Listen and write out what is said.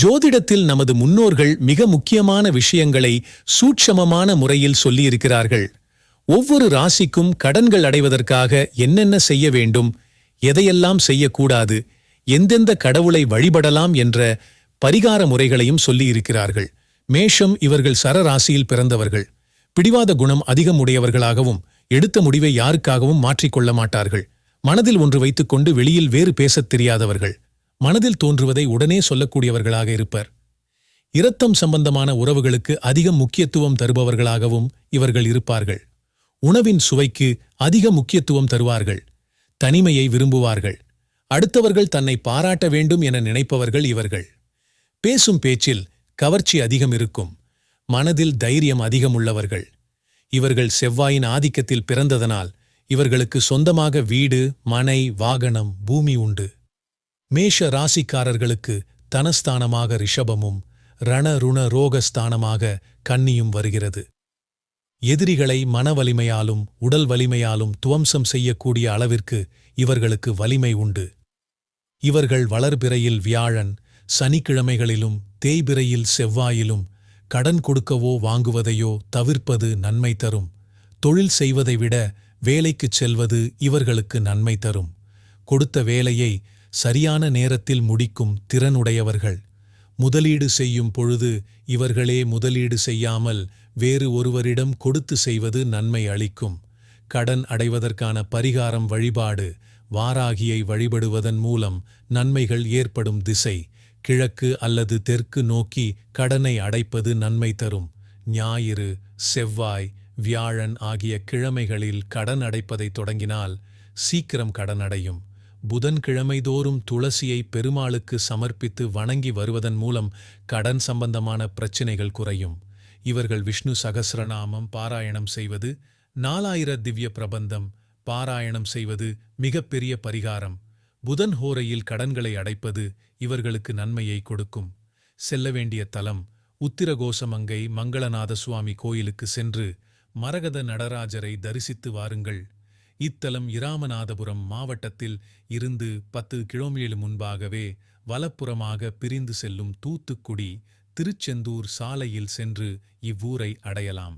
ஜோதிடத்தில் நமது முன்னோர்கள் மிக முக்கியமான விஷயங்களை சூட்சமமான முறையில் சொல்லியிருக்கிறார்கள். ஒவ்வொரு ராசிக்கும் கடன்கள் அடைவதற்காக என்னென்ன செய்ய வேண்டும் எதையெல்லாம் செய்யக்கூடாது எந்தெந்த கடவுளை வழிபடலாம் என்ற பரிகார முறைகளையும் சொல்லியிருக்கிறார்கள். மேஷம் இவர்கள் சரராசியில் பிறந்தவர்கள். பிடிவாத குணம் அதிகம் உடையவர்களாகவும் எடுத்த முடிவை யாருக்காகவும் மாற்றிக்கொள்ள மாட்டார்கள். மனதில் ஒன்று வைத்துக்கொண்டு வெளியில் வேறு பேசத் தெரியாதவர்கள். மனதில் தோன்றுவதை உடனே சொல்லக்கூடியவர்களாக இருப்பர். இரத்தம் சம்பந்தமான உறவுகளுக்கு அதிக முக்கியத்துவம் தருபவர்களாகவும் இவர்கள் இருப்பார்கள். உணவின் சுவைக்கு அதிக முக்கியத்துவம் தருவார்கள். தனிமையை விரும்புவார்கள். அடுத்தவர்கள் தன்னை பாராட்ட வேண்டும் என நினைப்பவர்கள் இவர்கள். பேசும் பேச்சில் கவர்ச்சி அதிகம் இருக்கும். மனதில் தைரியம் அதிகம் உள்ளவர்கள் இவர்கள் செவ்வாயின் ஆதிக்கத்தில் பிறந்ததனால் இவர்களுக்கு சொந்தமாக வீடு மனை வாகனம் பூமி உண்டு. மேஷ ராசிக்காரர்களுக்கு தனஸ்தானமாக ரிஷபமும் ரணருண ரோகஸ்தானமாக கன்னியும் வருகிறது. எதிரிகளை மன வலிமையாலும் உடல் வலிமையாலும் துவம்சம் செய்யக்கூடிய அளவிற்கு இவர்களுக்கு வலிமை உண்டு. இவர்கள் வளர்பிறையில் வியாழன் சனிக்கிழமைகளிலும் தேய்பிறையில் செவ்வாயிலும் கடன் கொடுக்கவோ வாங்குவதையோ தவிர்ப்பது நன்மை தரும். தொழில் செய்வதை விட வேலைக்குச் செல்வது இவர்களுக்கு நன்மை தரும். கொடுத்த வேலையை சரியான நேரத்தில் முடிக்கும் திறனுடையவர்கள். முதலீடு செய்யும் பொழுது இவர்களே முதலீடு செய்யாமல் வேறு ஒருவரிடம் கொடுத்து செய்வது நன்மை அளிக்கும். கடன் அடைவதற்கான பரிகாரம் வழிபாடு வாராகியை வழிபடுவதன் மூலம் நன்மைகள் ஏற்படும் திசை கிழக்கு அல்லது தெற்கு நோக்கி கடனை அடைப்பது நன்மை தரும். ஞாயிறு செவ்வாய் வியாழன் ஆகிய கிழமைகளில் கடன் அடைப்பதை தொடங்கினால் சீக்கிரம் கடன் அடையும். புதன்கிழமைதோறும் துளசியை பெருமாளுக்கு சமர்ப்பித்து வணங்கி வருவதன் மூலம் கடன் சம்பந்தமான பிரச்சினைகள் குறையும். இவர்கள் விஷ்ணு சகசிரநாமம் பாராயணம் செய்வது நாலாயிர திவ்ய பிரபந்தம் பாராயணம் செய்வது மிகப்பெரிய பரிகாரம். புதன் ஹோரையில் கடன்களை அடைப்பது இவர்களுக்கு நன்மையை கொடுக்கும். செல்ல வேண்டிய தலம் உத்திரகோசமங்கை மங்களநாத சுவாமி கோயிலுக்கு சென்று மரகத நடராஜரை தரிசித்து வாருங்கள். இத்தலம் இராமநாதபுரம் மாவட்டத்தில் இருந்து பத்து கிலோமீட்டர் முன்பாகவே வலப்புறமாக பிரிந்து செல்லும் தூத்துக்குடி திருச்செந்தூர் சாலையில் சென்று இவ்வூரை அடையலாம்.